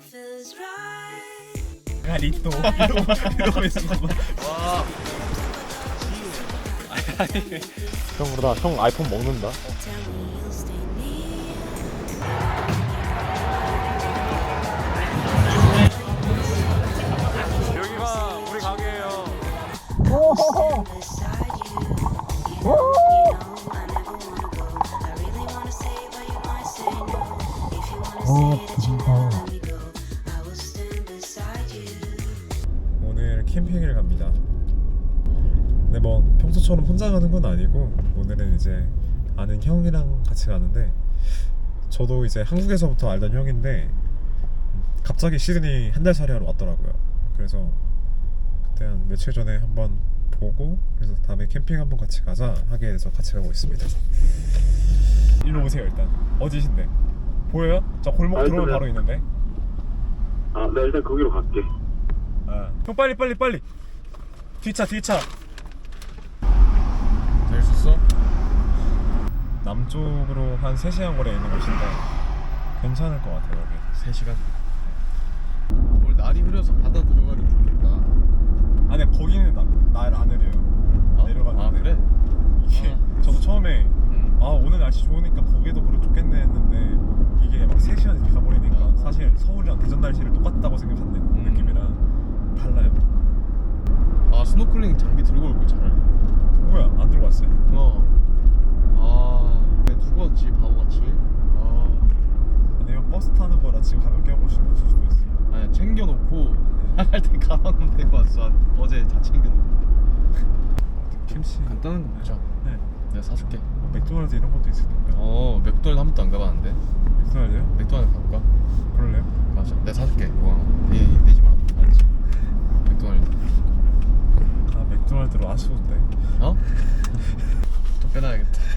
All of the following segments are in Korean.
feels right. 야 리또 이러고 와. 형 그러다 형 아이폰 먹는다. 뭐 평소처럼 혼자 가는 건 아니고 오늘은 이제 아는 형이랑 같이 가는데 저도 이제 한국에서부터 알던 형인데 갑자기 시드니 한 달 살이 하러 왔더라고요. 그래서 그때 한 며칠 전에 한번 보고 그래서 다음에 캠핑 한번 같이 가자 하게 돼서 같이 가고 있습니다. 일로 오세요 일단 어디신데? 보여요? 저 골목 아, 들어오면? 바로 있는데. 아, 나 일단 거기로 갈게. 아. 형 빨리 빨리 빨리 뒤차 뒤차 잘 있었어? 남쪽으로 한 3시간 거리에 있는 곳인데 괜찮을 것 같아요 여기 3시간 오늘 날이 흐려서 바다 들어가기 좋겠다. 아 근데 거기는 날안 흐려요 어? 내려갔는데 아 그래? 이게 아. 저도 처음에 음. 아 오늘 날씨 좋으니까 거기도 그렇 좋겠네 했는데 이게 막 3시간 이렇게 가버리니까 아. 사실 서울이랑 대전 날씨를 똑같다고 생각한대 음. 느낌이랑 달라요 아 스노클링 장비 들고 올걸 차라리. 뭐야 안 들고 왔어요? 어. 아. 왜 왔지 바보같이? 아. 근데 형 버스 타는 거라 지금 가볍게 하고 싶을 수도 있어. 아니 챙겨놓고 나갈 때 가방 메고 왔어. 어제 다 챙겨놓고. 김치. 간단한 거 먹자. 네. 내가 사줄게. 뭐 맥도날드 이런 것도 있으니까. 어 맥도날드 한 번도 안 가봤는데. 맥도날드요? 맥도날드 가볼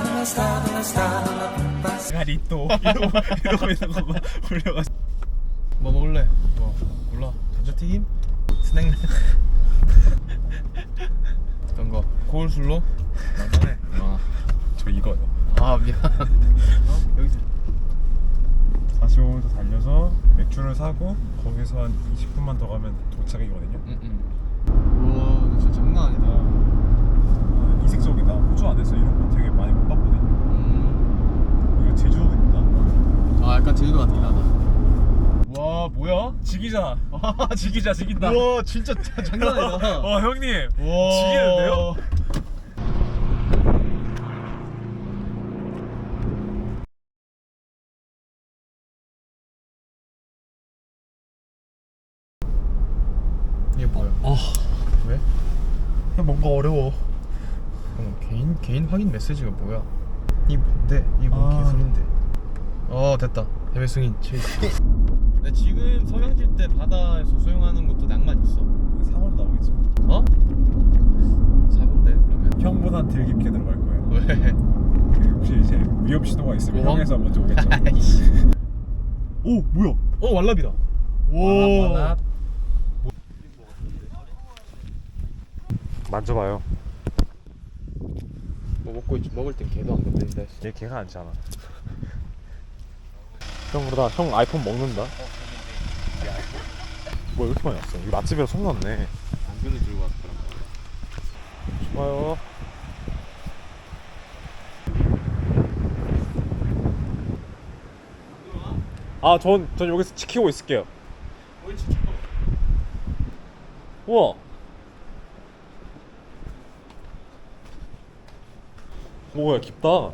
이름. 야 리또 이러고 이러고 있는 거 봐. 올려가지고. 뭐 먹을래? 뭐 몰라. 감자튀김? 스낵. 그런 거. 고울 술로? 만만해. 아, 저 이거요. 아 미안. 어? 여기서 45분도 달려서 맥주를 사고 거기서 한 20분만 더 가면 도착이거든요. 응응. 우와 진짜 장난 아니다. 아, 이색적이다. 호주 안에서 이런 거 되게 많이 못 봤거든요. 음. 이거 제주도입니다. 아 약간 제주도 같긴 하다. 와 뭐야? 지기자. 지기자 지긴다. 우와 진짜 장난 아니다. 와 형님. 지기는데요? 이게 뭐야? 아 왜? 뭔가 어려워. 어, 개인 개인 확인 메시지가 뭐야? 이 뭔데? 이뭔 아. 개소린데? 어 됐다. 해외 승인 체이스. 근데 지금 서양질 때 바다에서 수영하는 것도 낭만 있어. 사고로 나오겠지. 어? 사고인데 그러면? 형보다 덜 깊게 들어갈 거예요. 왜? 혹시 이제 위협 신호가 있으면 우와. 형에서 먼저 오겠죠. 아이씨. 오 뭐야? 어 왈라비다. 오. 만져봐요. 뭐 먹고 있, 먹을 땐 개도 안 건드린다 했어. 얘 걔가 않잖아. 형 그러다 형 아이폰 먹는다. 뭐 이렇게 많이 왔어? 이 맛집이라 소문났네. 당근을 들고 왔더라. 좋아요. 아, 전, 전 여기서 지키고 있을게요. 우와. 뭐야, 깊다.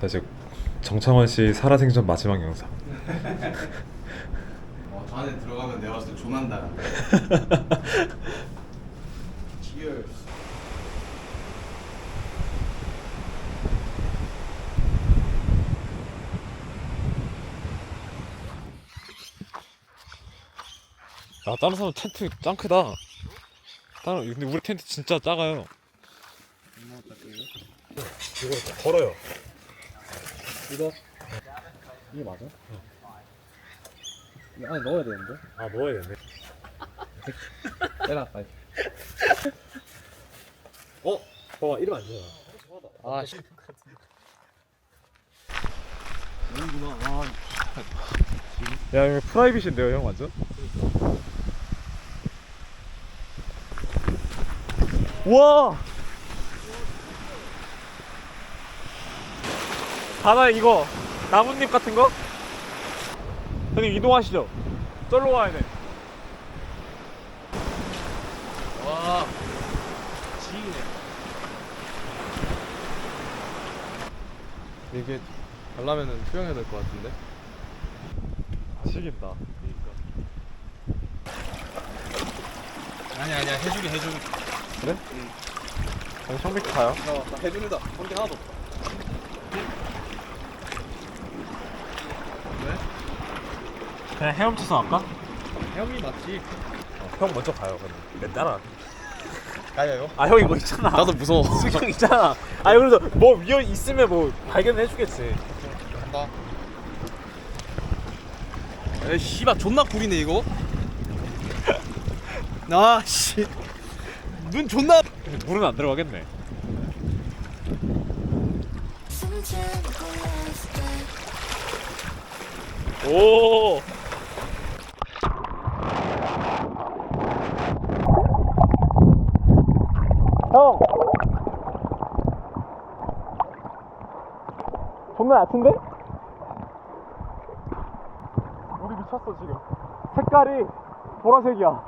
사실 정창원 씨 살아생전 마지막 영상. 어, 저 안에 들어가면 내가 봤을 때 조난다. 치열. 야, 다른 사람 텐트 짱 크다. 따로 근데 우리 텐트 진짜 작아요. 이거 걸어요. 이거 이게 맞아? 이 안에 넣어야 되는데? 아 넣어야 되네. 빼라 빨리 어? 봐봐 이러면 안 되잖아. 아 씨. 여기구나 아 야 이거 프라이빗인데요 형 완전? 와! 바다에 이거 나뭇잎 같은 거? 형님 이동하시죠. 썰로 와야 돼. 와 지기네. 이게 가려면은 수영해야 될 것 같은데? 식인다. 아니야 아니야. 해주기 해주기. 그냥 형บิ๊ 가요? 나 해준다. 한개 하나도 없다 그냥 헤엄쳐서 할까? 형이 맞지. 형 먼저 가요 그럼. 내 따라 가야요. 아 형 이거 있잖아. 나도 무서워. 수경 있잖아. 아 그래서 뭐 위험 있으면 뭐 발견해 주겠지. 간다. 에 씨발 존나 구리네 이거. 아씨. 눈 존나. 물은 안 들어가겠네. 오 존나 얕은데? 우리 미쳤어 지금. 색깔이 보라색이야.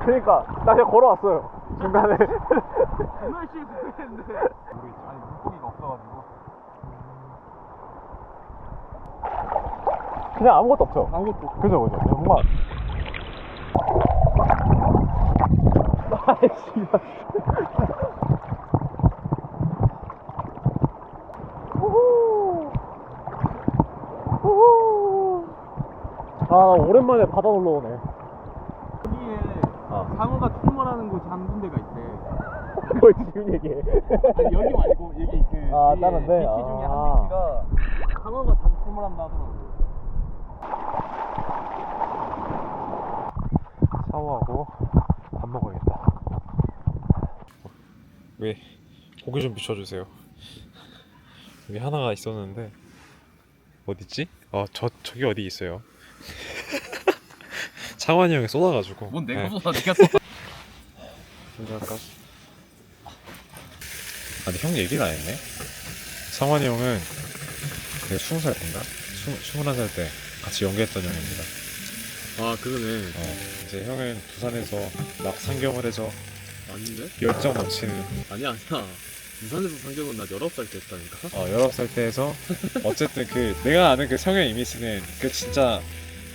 그니까 나 그냥 걸어왔어요. 중간에. 그냥 아무것도 없죠? 아무것도 그죠 그죠. 정말 아이씨. 우 아 오랜만에 바다 놀러 오네 여기에 어. 상어가 출몰하는 곳이 한 군데가 있대 뭘 지금 얘기해 아니 여기 말고 여기 그 아, 뒤에 다른데? 비치 중에 아. 한 비치가 상어가 자주 출몰한다 하더라고 샤워하고 밥 먹어야겠다. 왜 고기 좀 비춰주세요. 여기 하나가 있었는데 어디 있지? 아 저 저기 어디 있어요? 창환이 형이 쏟아가지고. 뭔 내가 네. 쏟아 내가 쏟아 할까? 아니 형 얘기를 안 했네. 상환이 형은 내가 스무 살 때인가? 스무 스물한 살 때 같이 연기했던 형입니다. 아 그러네 어, 이제 형은 부산에서 막 상경을 해서 아닌데? 열정 넘치는 아니야 아니야 부산에서 상경은 나 19살 때 했다니까 어, 19살 때 해서 어쨌든 그 내가 아는 그 성형 이미지는 그 진짜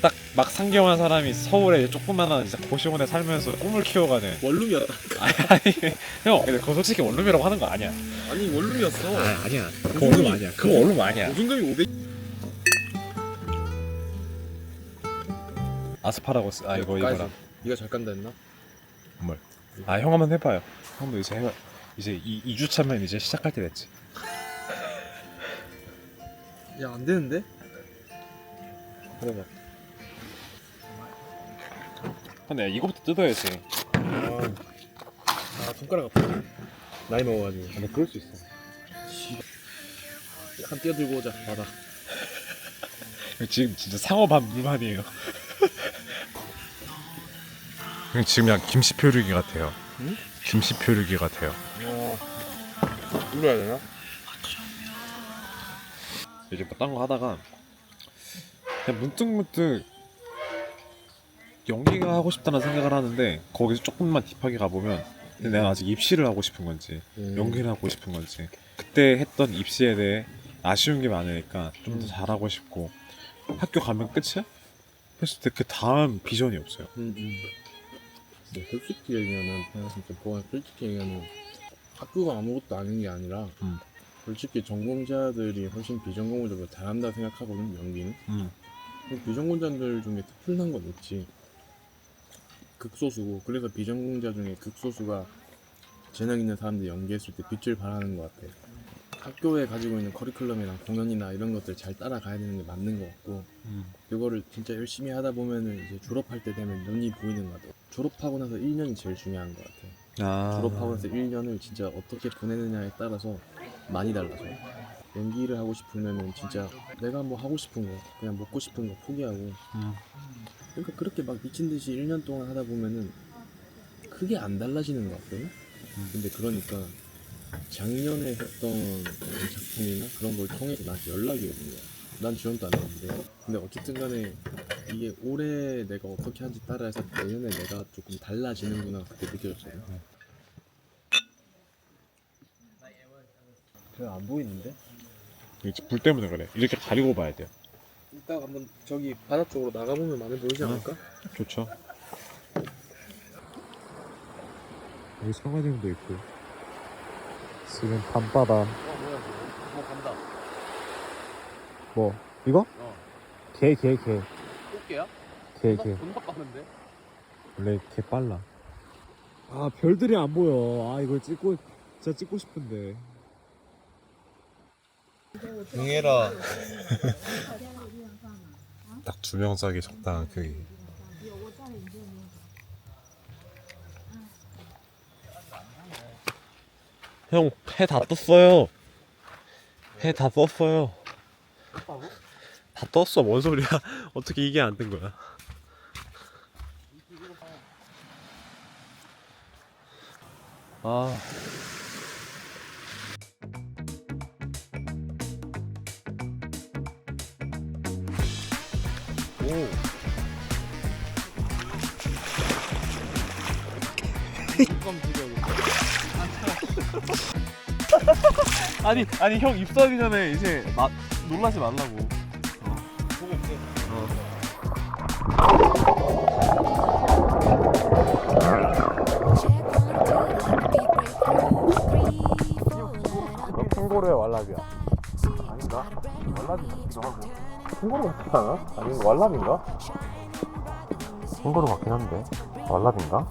딱 막 상경한 사람이 서울에 조그만한 진짜 고시원에 살면서 꿈을 키워가는 원룸이었다. 아니 아니 형 근데 그거 솔직히 원룸이라고 하는 거 아니야. 아니 원룸이었어. 아니야. 그거 원룸 아니야. 그거 원룸 아니야. 보증금이 500 아스파라거스 아 이거 이거랑. 네가 잘 깐다 했나? 아형 한번 해봐요. 형도 이제 해봐 이제 이 2주 차면 이제 시작할 때 됐지. 야 안 되는데? 그래봐 근데 이거부터 뜯어야지 아 손가락 아파 나이 먹어가지고 근데 그럴 수 있어 한 뛰어들고 오자 바다 지금 진짜 상어 반 물반이에요. 지금 그냥 김씨 표류기 같아요. 응? 김씨 표류기 같아요. 눌러야 되나? 이제 뭐 딴 거 하다가 그냥 문득 문득 연기가 하고 싶다는 생각을 하는데 거기서 조금만 딥하게 가보면 근데 내가 아직 입시를 하고 싶은 건지 음. 연기를 하고 싶은 건지 그때 했던 입시에 대해 아쉬운 게 많으니까 좀더 음. 잘하고 싶고 학교 가면 끝이야? 했을 때 그 다음 비전이 없어요. 음, 음. 네, 솔직히 얘기하면 내가 진짜 뭐 솔직히 얘기하면 학교가 아무것도 아닌 게 아니라 음. 솔직히 전공자들이 훨씬 비전공자보다 잘한다 생각하거든 연기는 음. 비전공자들 중에 특출난 건 있지 극소수고 그래서 비전공자 중에 극소수가 재능 있는 사람들이 연기했을 때 빛을 발하는 것 같아. 학교에 가지고 있는 커리큘럼이나 공연이나 이런 것들 잘 따라가야 되는 게 맞는 것 같고 그거를 진짜 열심히 하다 보면은 이제 졸업할 때 되면 눈이 보이는 것 같아. 졸업하고 나서 1년이 제일 중요한 것 같아. 아 졸업하고 나서 1년을 진짜 어떻게 보내느냐에 따라서 많이 달라져. 연기를 하고 싶으면은 진짜 내가 뭐 하고 싶은 거, 그냥 먹고 싶은 거 포기하고. 그러니까 그렇게 막 미친 듯이 1년 동안 하다 보면은 크게 안 달라지는 것 같거든. 근데 그러니까 작년에 했던 그 작품이나 그런 걸 통해서 나한테 연락이 오는 거야. 난 지원도 안 했는데. 근데 어쨌든 간에 이게 올해 내가 어떻게 하는지 따라해서 내년에 내가 조금 달라지는구나 그때 느껴졌어요. 잘안 보이는데? 불 때문에 그래. 이렇게 가리고 봐야 돼요. 이따가 한번 저기 바다 쪽으로 나가보면 많이 보이지 않을까? 좋죠. 여기 성화장도 있고. 지금 밤바다. 어 뭐야 뭐 간다. 뭐 이거? 어. 개 개 개. 꽃게야? 개 개. 존나 빠른데? 원래 개 빨라. 아 별들이 안 보여. 아 이걸 찍고 진짜 찍고 싶은데. 응해라 딱 두명 짜기 적당한 크기 형, 해 다 떴어요. 해 다 떴어요. 다 떴어. 뭔 소리야? 어떻게 이게 안뜬 거야? 아. 오. 아니 아니 형 입사하기 전에 이제 마, 놀라지 말라고. 캥거루의 왈라비야 캥거루 같지 않아? 아니 왈라비인가? 캥거루 같긴 한데 왈라비인가?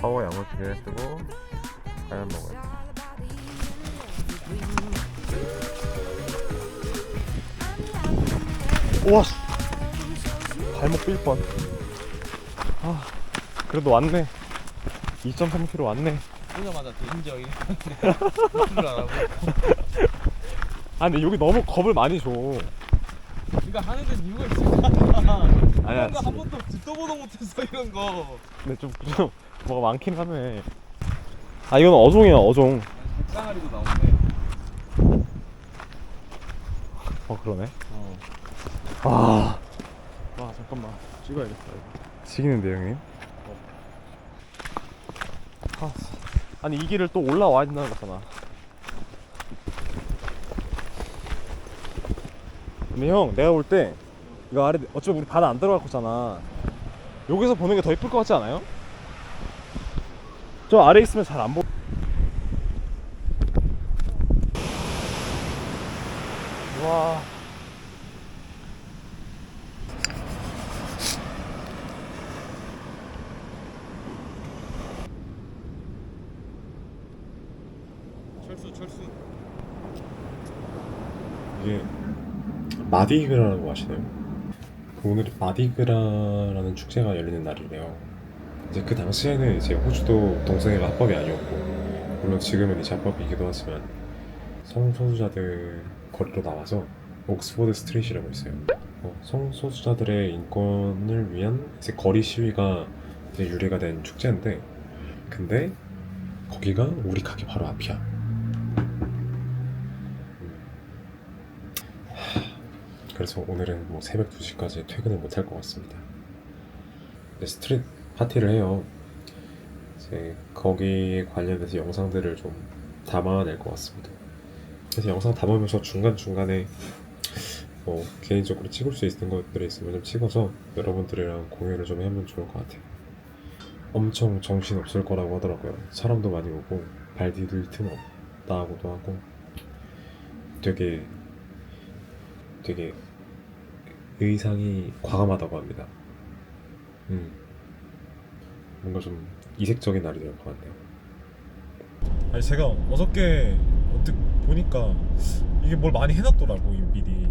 사워 양어치를 쓰고 과연 먹어야 우와. 발목 삘 뻔. 아, 그래도 왔네. 2.3km 왔네. 오자마자 안 하고 아, 근데 여기 너무 겁을 많이 줘. 그러니까 하는 데는 이유가 거 아니야 아니야, 이런 거한 번도 듣도 보도 못했어 이런 거 근데 좀, 좀 뭐가 많긴 하네. 아, 이건 어종이야, 어종. 백상아리도 나오네 어, 그러네. 어. 아, 와 잠깐만 찍어야겠다 이거 튀기는데 형님? 아, 아니, 이 길을 또 올라와야 된다는 거잖아. 근데 형, 내가 볼 때, 이거 아래, 어차피 우리 바다 안 들어갈 거잖아. 여기서 보는 게 더 이쁠 것 같지 않아요? 저 아래 있으면 잘 안 보. 와. 철수 철수 이게 마디그라라고 아시나요? 그 오늘이 마디그라라는 축제가 열리는 날이래요. 이제 그 당시에는 이제 호주도 동성애가 합법이 아니었고 물론 지금은 이제 합법이기도 하지만 성소수자들 거리로 나와서 옥스포드 스트릿이라고 있어요. 어, 성소수자들의 인권을 위한 이제 거리 시위가 이제 유래가 된 축제인데 근데 거기가 우리 가게 바로 앞이야. 그래서 오늘은 뭐 새벽 2시까지 퇴근을 못 할 것 같습니다. 스트릿 파티를 해요. 이제 거기에 관련해서 영상들을 좀 담아낼 것 같습니다. 그래서 영상 담으면서 중간중간에 뭐 개인적으로 찍을 수 있는 것들이 있으면 좀 찍어서 여러분들이랑 공유를 좀 하면 좋을 것 같아요. 엄청 정신 없을 거라고 하더라고요. 사람도 많이 오고 발 디딜 틈 없다고도 하고 되게 되게 의상이 과감하다고 합니다. 음. 뭔가 좀 이색적인 날이 될 것 같네요. 아니 제가 어저께 언뜻 보니까 이게 뭘 많이 해놨더라고 이 미리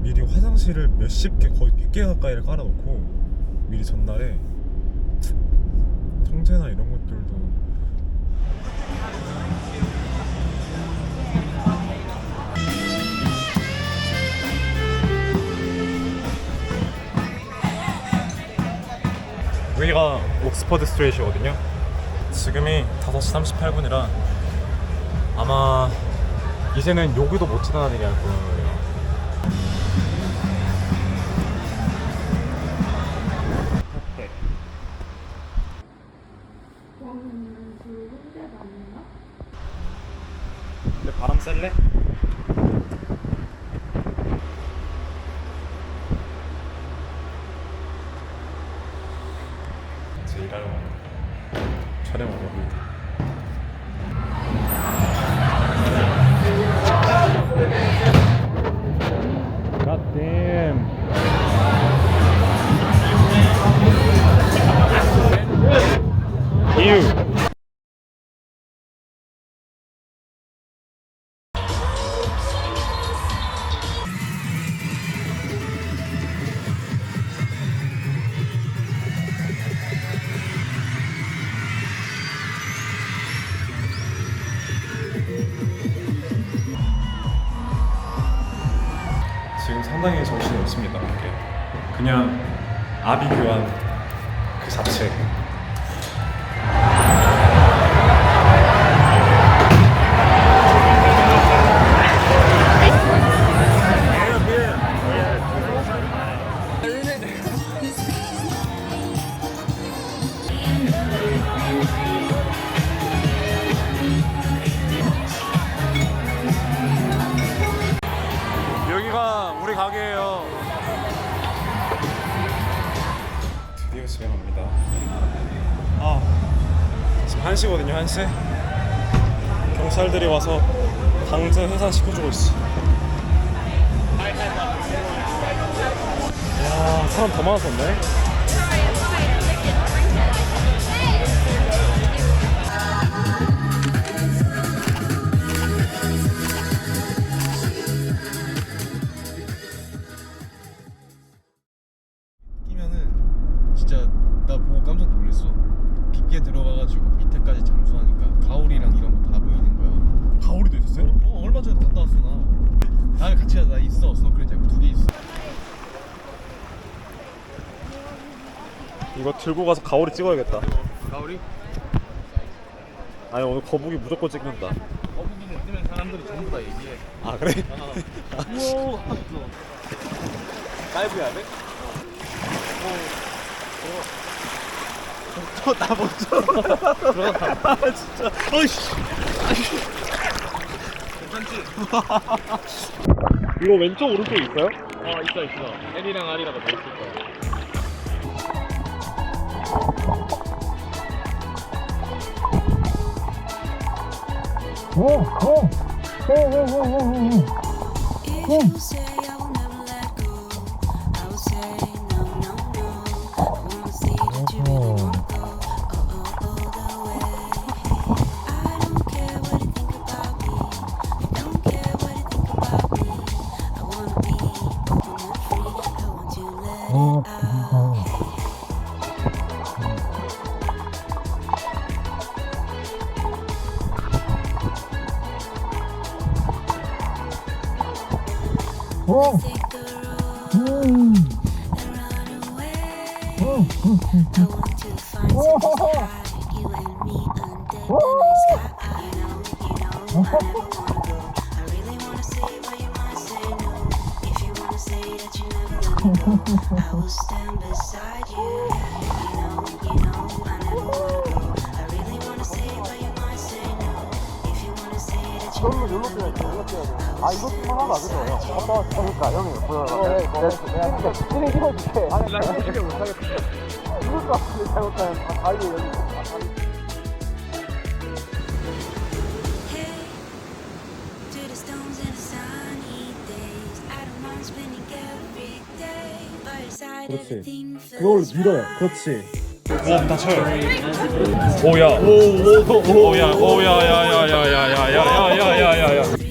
미리 화장실을 몇십 개 거의 100개 가까이를 깔아놓고 미리 전날에 통제나 이런 여기가 옥스퍼드 스트레이트거든요. 지금이 5시 38분이라 아마 이제는 여기도 못 지나다니게 할 거예요. Damn. 사람 더 많았었네. 들고 가서 가오리 찍어야겠다. 가오리? 아니, 오늘 거북이 무조건 찍는다. 거북이는 뜨면 사람들이 전부 다 얘기해. 아, 그래? 우와 하았어 다이브 해야 돼? 나 먼저. 들어가. 진짜. 어이씨. 괜찮지? 이거 왼쪽 오른쪽 있어요? 어 있어 있어. L이랑 R이라고 돼 있을 哦哦哦哦哦哦哦哦。哦 you never let me go, I will stand beside you. You know, you know, I never wanna go. I really wanna say, but you might say no. If you wanna say that you never let me go, I will stand beside you. Hey, 그렇지. 그걸 밀어요. 그렇지. 몸 다쳐요. 오야. 오오오야 오야야야야야야야야야야.